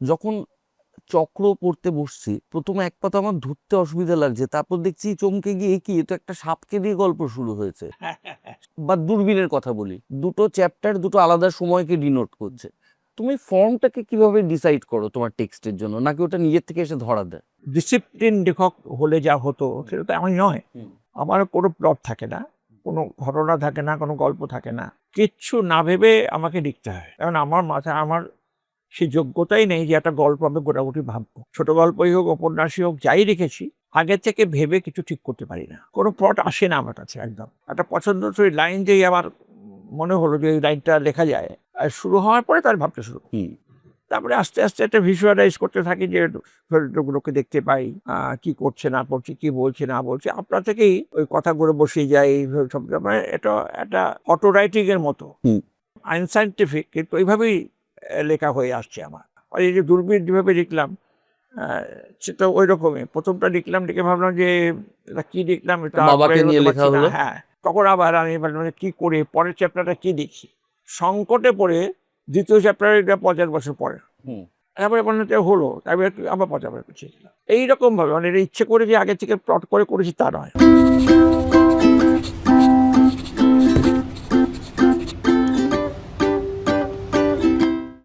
যখন চক্র পড়তে বসছি প্রথমে এক পাতা আমার ধরতে অসুবিধা লাগছে তারপর দেখছি চমকে গিয়ে কি এটা একটা সাপকে দিয়ে গল্প শুরু হয়েছে। বা দূরবীনের কথা বলি দুটো চ্যাপ্টার দুটো আলাদা সময়কে ডিনোট করছে। তুমি ফর্মটাকে কীভাবে ডিসাইড করো তোমার টেক্সটের জন্য নাকি ওটা নিজের থেকে এসে ধরা দেয়? ডিসিপ্লিন লেখক হলে যা হতো সেটা তো আমি নয়। আমার কোনো প্লট থাকে না কোনো ঘটনা থাকে না কোনো গল্প থাকে না। কিচ্ছু না ভেবে আমাকে লিখতে হয়। কারণ আমার মাথায় আমার সেই যোগ্যতাই নেই যে একটা গল্প আমি গোটাগুটি ভাববো। ছোট গল্পই হোক উপন্যাসই হোক যাই রেখেছি আগে থেকে ভেবে কিছু ঠিক করতে পারি না। কোনো প্লট আসে না আমার কাছে একদম। একটা পছন্দসই লাইন যেই আমার মনে হলো যে এই লাইনটা লেখা যায় আর শুরু হওয়ার পরে তার ভাবতে শুরু তারপরে আস্তে আস্তে একটা ভিজুয়ালাইজ করতে থাকি যে চরিত্রগুলোকে দেখতে পাই আহ, কি করছে না করছে কি বলছে না বলছে। আপনার থেকেই ওই কথাগুলো বসিয়ে যায় মানে এটা একটা অটো রাইটিং এর মতো। হুম। আইনসাইন্টিফিক কিন্তু এইভাবেই লেখা হয়ে আসছে আমার। আর এই যে দূরবীন যেভাবে লিখলাম সেটা ওই রকমই প্রথমটা লিখলাম লিখে ভাবলাম যে এটা কি লিখলাম এটা? হ্যাঁ তখন আবার আমি ভাবলাম কি করে পরের চ্যাপ্টারটা কি লিখি সংকটে পড়ে দ্বিতীয় চ্যাপ্টারে এটা পঞ্চাশ বছর পরে। হুম। তারপরে মনে হলো তারপরে আবার করছি এইরকম ভাবে মানে এটা ইচ্ছে করে যে আগে থেকে প্লট করে করেছি তা নয়।